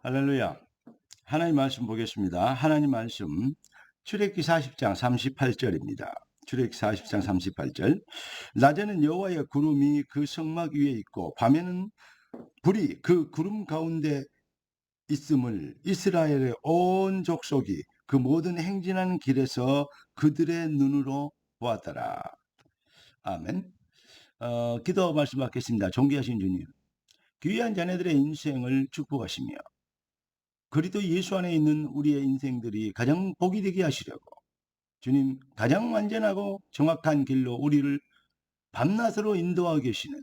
할렐루야. 하나님 말씀 보겠습니다. 하나님 말씀 출애굽기 40장 38절입니다. 출애굽기 40장 38절. 낮에는 여호와의 구름이 그 성막 위에 있고 밤에는 불이 그 구름 가운데 있음을 이스라엘의 온 족속이 그 모든 행진하는 길에서 그들의 눈으로 보았더라. 아멘. 어, 기도 말씀 받겠습니다. 존귀하신 주님. 귀한 자녀들의 인생을 축복하시며 그리도 예수 안에 있는 우리의 인생들이 가장 복이 되게 하시려고 주님 가장 완전하고 정확한 길로 우리를 밤낮으로 인도하고 계시는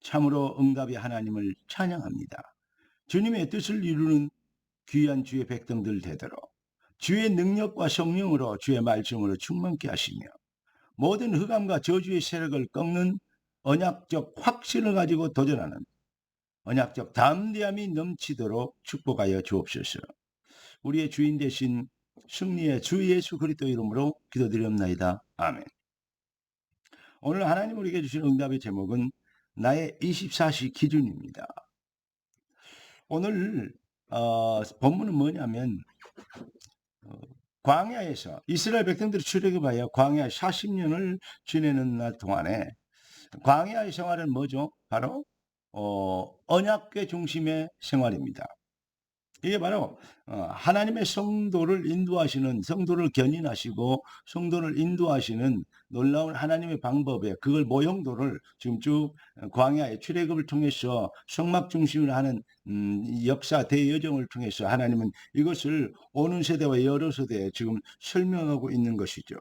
참으로 응답의 하나님을 찬양합니다. 주님의 뜻을 이루는 귀한 주의 백성들 되도록 주의 능력과 성령으로 주의 말씀으로 충만케 하시며 모든 흑암과 저주의 세력을 꺾는 언약적 확신을 가지고 도전하는 언약적 담대함이 넘치도록 축복하여 주옵소서. 우리의 주인 되신 승리의 주 예수 그리스도 이름으로 기도드리옵나이다. 아멘. 오늘 하나님 우리에게 주신 응답의 제목은 나의 24시 기준입니다. 오늘 어, 본문은 뭐냐면 어, 광야에서 이스라엘 백성들이 출애굽하여 광야 40년을 지내는 날 동안에 광야의 생활은 뭐죠? 바로 어, 언약궤 중심의 생활입니다. 이게 바로 어, 하나님의 성도를 인도하시는 성도를 견인하시고 성도를 인도하시는 놀라운 하나님의 방법에 그걸 모형도를 지금 쭉 광야의 출애굽을 통해서 성막 중심으로 하는 음, 역사 대여정을 통해서 하나님은 이것을 오는 세대와 여러 세대에 지금 설명하고 있는 것이죠.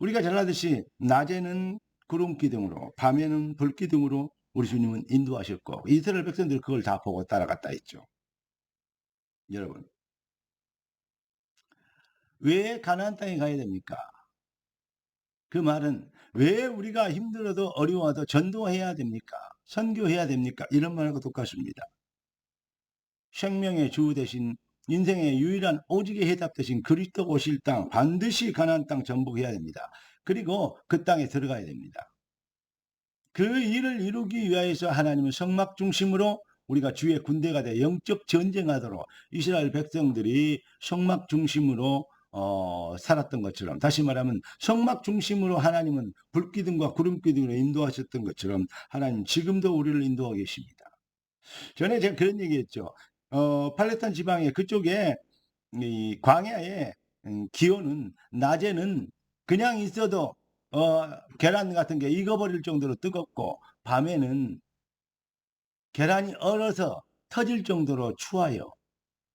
우리가 잘 아듯이 낮에는 구름 기둥으로 밤에는 불 기둥으로 우리 주님은 인도하셨고 이스라엘 백성들 그걸 다 보고 따라갔다 했죠. 여러분 왜 가나안 땅에 가야 됩니까? 그 말은 왜 우리가 힘들어도 어려워도 전도해야 됩니까? 선교해야 됩니까? 이런 말과 똑같습니다. 생명의 주 대신 인생의 유일한 오직의 해답 대신 그리스도 오실 땅 반드시 가나안 땅 전복해야 됩니다. 그리고 그 땅에 들어가야 됩니다. 그 일을 이루기 위하여서 하나님은 성막 중심으로 우리가 주의 군대가 돼 영적 전쟁하도록 이스라엘 백성들이 성막 중심으로 어, 살았던 것처럼 다시 말하면 성막 중심으로 하나님은 불기둥과 구름기둥으로 인도하셨던 것처럼 하나님 지금도 우리를 인도하고 계십니다. 전에 제가 그런 얘기했죠. 어, 팔레스타인 지방에 그쪽에 이 광야의 음, 기온은 낮에는 그냥 있어도 어, 계란 같은 게 익어버릴 정도로 뜨겁고 밤에는 계란이 얼어서 터질 정도로 추워요.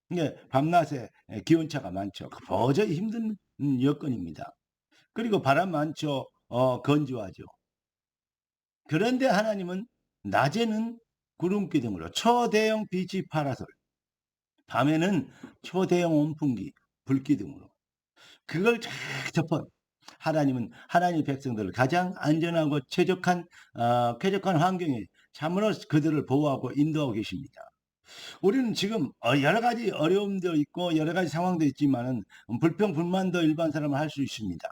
이게 밤낮에 기온차가 많죠. 도저히 힘든 여건입니다. 그리고 바람 많죠. 어, 건조하죠. 그런데 하나님은 낮에는 구름 기둥으로 초대형 빛이 파라솔, 밤에는 초대형 온풍기, 불기둥으로 그걸 쫙 덮어 하나님은 하나님 백성들을 가장 안전하고 최적한 어, 쾌적한 환경에 참으로 그들을 보호하고 인도하고 계십니다. 우리는 지금 어, 여러 가지 어려움도 있고 여러 가지 상황도 있지만은 불평 불만도 일반 사람은 할 수 있습니다.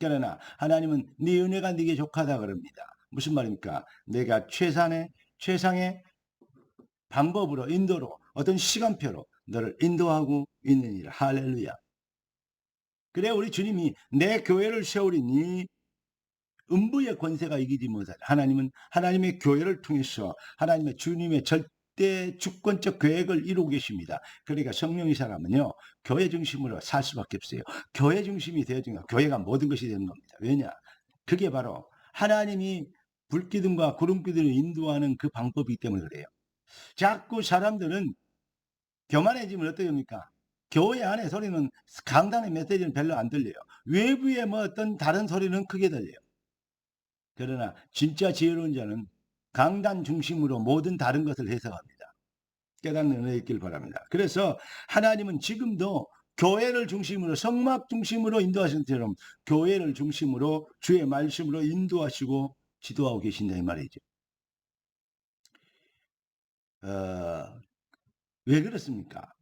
그러나 하나님은 네 은혜가 네게 족하다 그럽니다. 무슨 말입니까? 내가 최선의 최상의 방법으로 인도로 어떤 시간표로 너를 인도하고 있느니라. 할렐루야. 그래 우리 주님이 내 교회를 세우리니 음부의 권세가 이기지 못하다. 하나님은 하나님의 교회를 통해서 하나님의 주님의 절대 주권적 계획을 이루고 계십니다. 그러니까 성령의 사람은요 교회 중심으로 살 수밖에 없어요. 교회 중심이 되어지면 교회가 모든 것이 되는 겁니다. 왜냐? 그게 바로 하나님이 불기둥과 구름기둥을 인도하는 그 방법이기 때문에 그래요. 자꾸 사람들은 교만해지면 어떻게 됩니까? 교회 안에 소리는 강단의 메시지는 별로 안 들려요. 외부의 뭐 어떤 다른 소리는 크게 들려요. 그러나 진짜 지혜로운 자는 강단 중심으로 모든 다른 것을 해석합니다. 깨닫는 은혜 있길 바랍니다. 그래서 하나님은 지금도 교회를 중심으로 성막 중심으로 인도하시는 것처럼 교회를 중심으로 주의 말씀으로 인도하시고 지도하고 계신다 이 말이죠. 어, 왜 그렇습니까?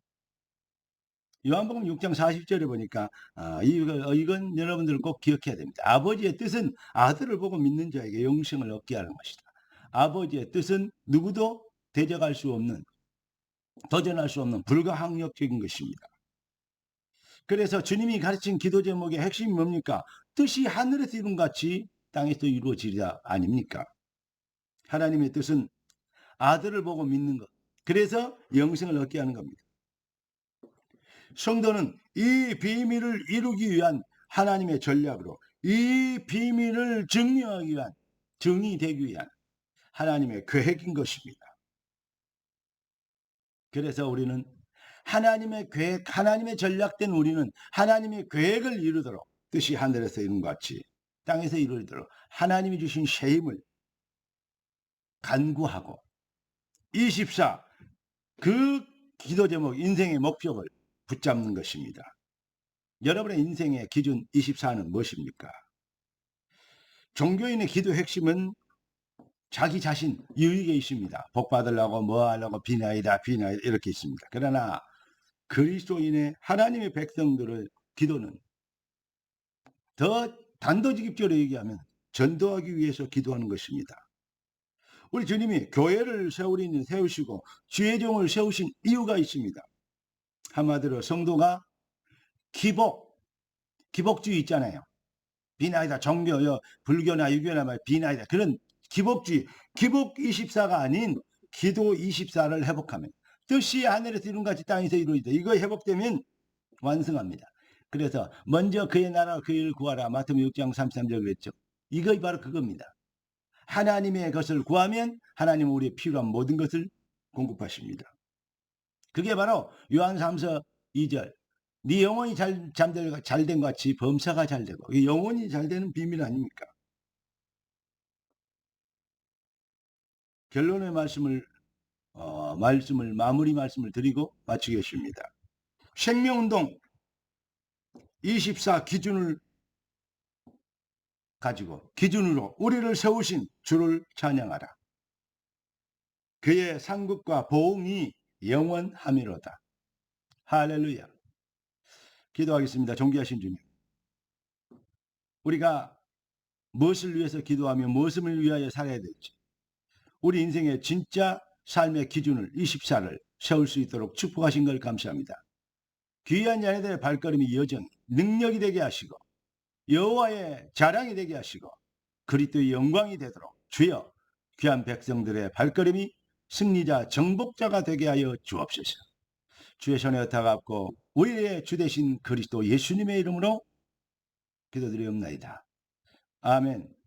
요한복음 6장 40절에 보니까 아, 이거, 이건 여러분들 꼭 기억해야 됩니다. 아버지의 뜻은 아들을 보고 믿는 자에게 영생을 얻게 하는 것이다. 아버지의 뜻은 누구도 대적할 수 없는 도전할 수 없는 불가항력적인 것입니다. 그래서 주님이 가르친 기도 제목의 핵심이 뭡니까? 뜻이 하늘에서 이룬 같이 땅에서 이루어지리라 아닙니까? 하나님의 뜻은 아들을 보고 믿는 것. 그래서 영생을 얻게 하는 겁니다. 성도는 이 비밀을 이루기 위한 하나님의 전략으로 이 비밀을 증명하기 위한 증의되기 위한 하나님의 계획인 것입니다. 그래서 우리는 하나님의 계획, 하나님의 전략된 우리는 하나님의 계획을 이루도록 뜻이 하늘에서 이룬 것 같이 땅에서 이루도록 하나님이 주신 새 힘을 간구하고 24. 그 기도 제목, 인생의 목표를 붙잡는 것입니다. 여러분의 인생의 기준 24는 무엇입니까? 종교인의 기도 핵심은 자기 자신 유익에 있습니다. 복 받으려고 뭐 하려고 비나이다 비나이다 이렇게 있습니다. 그러나 그리스도인의 하나님의 백성들의 기도는 더 단도직입적으로 얘기하면 전도하기 위해서 기도하는 것입니다. 우리 주님이 교회를 세우리는 세우시고 주의 종을 세우신 이유가 있습니다. 한마디로 성도가 기복, 기복주의 있잖아요. 비나이다, 종교요, 불교나 유교나 말 비나이다. 그런 기복주의, 기복 24가 아닌 기도 24를 회복하면 뜻이 하늘에서 이룬 같이 땅에서 이루어지다. 이거 회복되면 완성합니다. 그래서 먼저 그의 나라 그 일을 구하라. 마태복음 6장 33절 그랬죠. 이거 바로 그겁니다. 하나님의 것을 구하면 하나님은 우리의 필요한 모든 것을 공급하십니다. 그게 바로 요한 3서 2절. 네 영혼이 잘 잠들 잘된 것 같이 범사가 잘 되고 이 영혼이 잘 되는 비밀 아닙니까? 결론의 말씀을 어, 말씀을 마무리 말씀을 드리고 마치겠습니다. 생명운동 24 기준을 가지고 기준으로 우리를 세우신 주를 찬양하라. 그의 상급과 보응이 영원함이로다. 할렐루야. 기도하겠습니다. 존귀하신 주님. 우리가 무엇을 위해서 기도하며 무엇을 위하여 살아야 될지 우리 인생의 진짜 삶의 기준을 24를 세울 수 있도록 축복하신 걸 감사합니다. 귀한 자녀들의 발걸음이 여전 능력이 되게 하시고 여호와의 자랑이 되게 하시고 그리스도의 영광이 되도록 주여 귀한 백성들의 발걸음이 승리자 정복자가 되게 하여 주옵소서. 주의 손에 다갑고 우리의 주 되신 그리스도 예수님의 이름으로 기도드리옵나이다. 아멘.